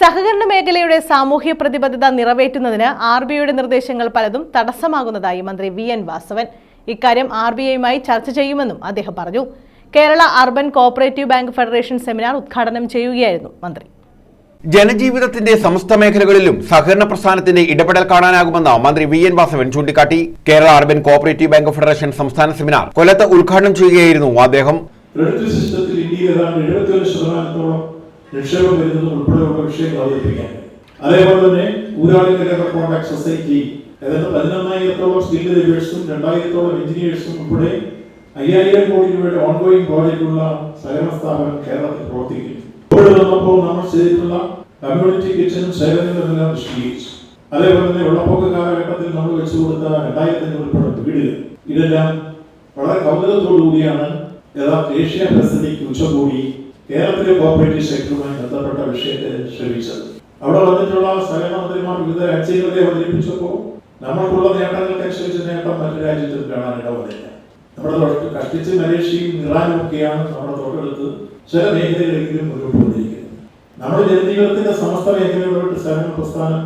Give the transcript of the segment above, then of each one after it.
സഹകരണ മേഖലയുടെ സാമൂഹ്യ പ്രതിബദ്ധത നിറവേറ്റുന്നതിന് ആർ ബി ഐയുടെ നിർദ്ദേശങ്ങൾ പലതും തടസ്സമാകുന്നതായി മന്ത്രി വി എൻ വാസവൻ. ഇക്കാര്യം ആർ ബി ഐയുമായി ചർച്ച ചെയ്യുമെന്നും അദ്ദേഹം പറഞ്ഞു. Kerala urban cooperative bank federation seminar ഉദ്ഘാടനം ചെയ്യുകയായിരുന്നു മന്ത്രി. ജനജീവിതത്തിന്റെ സമസ്ത മേഖലകളിലും സഹകരണ പ്രസ്ഥാനത്തിന്റെ ഇടപെടൽ കാണാനാകുമെന്ന് മന്ത്രി വി എൻ വാസവൻ ചൂണ്ടിക്കാട്ടി. Kerala urban cooperative bank federation സംസ്ഥാന സെമിനാർ കൊല്ലത്ത് ഉദ്ഘാടനം ചെയ്യുകയായിരുന്നു അദ്ദേഹം. ക്രെഡിറ്റ് സിസ്റ്റത്തിൽ ഇന്ത്യയിൽ ഏതാണ്ട് എഴുപത്തിയൊന്ന് ശതമാനത്തോളം നിക്ഷേപം വരുന്നത് ഉൾപ്പെടെയുള്ള വിഷയങ്ങൾ അവതരിപ്പിക്കാൻ. അതേപോലെ തന്നെ ഊരാളി ലേബർ കോൺട്രാക്ട് സൊസൈറ്റി ഏതാണ്ട് പതിനൊന്നായിരത്തോളം സ്കിൽ ലേബേഴ്സും രണ്ടായിരത്തോളം എഞ്ചിനീയേഴ്സും ഉൾപ്പെടെ അയ്യായിരം കോടി രൂപയുടെ ഓൺഗോയിങ് പ്രോജക്റ്റുള്ള സഹകരണ സ്ഥാപനം കേരളത്തിൽ പ്രവർത്തിക്കുന്നു. വന്നപ്പോൾ നമ്മൾ ചെയ്തിട്ടുള്ള കമ്മ്യൂണിറ്റി കിച്ചനും സേവനങ്ങളെല്ലാം വിശദീകരിച്ചു. അതേപോലെ തന്നെ വെള്ളപ്പൊക്ക കാലഘട്ടത്തിൽ നമ്മൾ വെച്ചു കൊടുത്ത രണ്ടായിരത്തി അഞ്ഞൂറ് വീടുകൾ. ഇതെല്ലാം വളരെ കൗതുകത്തോടു കൂടിയാണ് യഥാർത്ഥ ഏഷ്യ പസഫിക് ഉച്ചകോടി കേരളത്തിലെ കോപ്പറേറ്റീവ് സെക്ടറുമായി ബന്ധപ്പെട്ട വിഷയത്തെ ശ്രമിച്ചത്. അവിടെ വന്നിട്ടുള്ള സഹകരണ മന്ത്രിമാർ വിവിധ രാജ്യങ്ങളെ അവതരിപ്പിച്ചപ്പോൾ നമ്മൾക്കുള്ള നേട്ടങ്ങൾക്കനുസരിച്ച് നേട്ടം മറ്റു രാജ്യത്തിൽ കാണാൻ ഇടവന്നില്ല. നമ്മുടെ തൊട്ട് കഷ്ടിച്ച് മലേഷ്യയും ഇറാനും ഒക്കെയാണ് നമ്മുടെ തൊട്ടടുത്ത് ചില മേഖലകളെങ്കിലും മുന്നോട്ട് വന്നിരിക്കുന്നത്. നമ്മുടെ ജനജീവിതത്തിന്റെ സമസ്ത മേഖലകളിലോട്ട് സഹകരണ പ്രസ്ഥാനം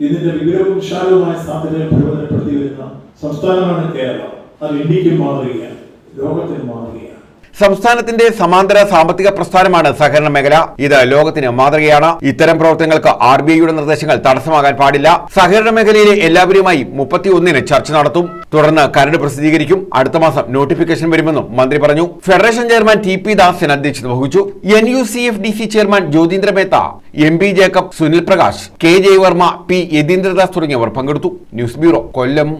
ഇതിന്റെ വിപുലവും വിശാലവുമായ സാധ്യതകൾ പ്രയോജനപ്പെടുത്തി വരുന്ന സംസ്ഥാനമാണ് കേരളം. അത് ഇന്ത്യക്കും മാതൃകയാണ്. ലോകത്തിന് മാതൃകയാണ്. സംസ്ഥാനത്തിന്റെ സമാന്തര സാമ്പത്തിക പ്രസ്ഥാനമാണ് സഹകരണ മേഖല. ഇത് ലോകത്തിന് മാതൃകയാണ്. ഇത്തരം പ്രവർത്തനങ്ങൾക്ക് ആർ ബി ഐയുടെ നിർദ്ദേശങ്ങൾ തടസ്സമാകാൻ പാടില്ല. സഹകരണ മേഖലയിലെ എല്ലാവരുമായി മുപ്പത്തി ഒന്നിന് ചർച്ച നടത്തും. തുടർന്ന് കരട് പ്രസിദ്ധീകരിക്കും. അടുത്ത മാസം നോട്ടിഫിക്കേഷൻ വരുമെന്നും മന്ത്രി പറഞ്ഞു. ഫെഡറേഷൻ ചെയർമാൻ ടി പി ദാസിന് അധ്യക്ഷത വഹിച്ചു. N U C F D C chairman Jyotindra Mehta M P Jacob Sunil Prakash K Jayavarma P Yatheendradas തുടങ്ങിയവർ പങ്കെടുത്തു. News bureau Kollam.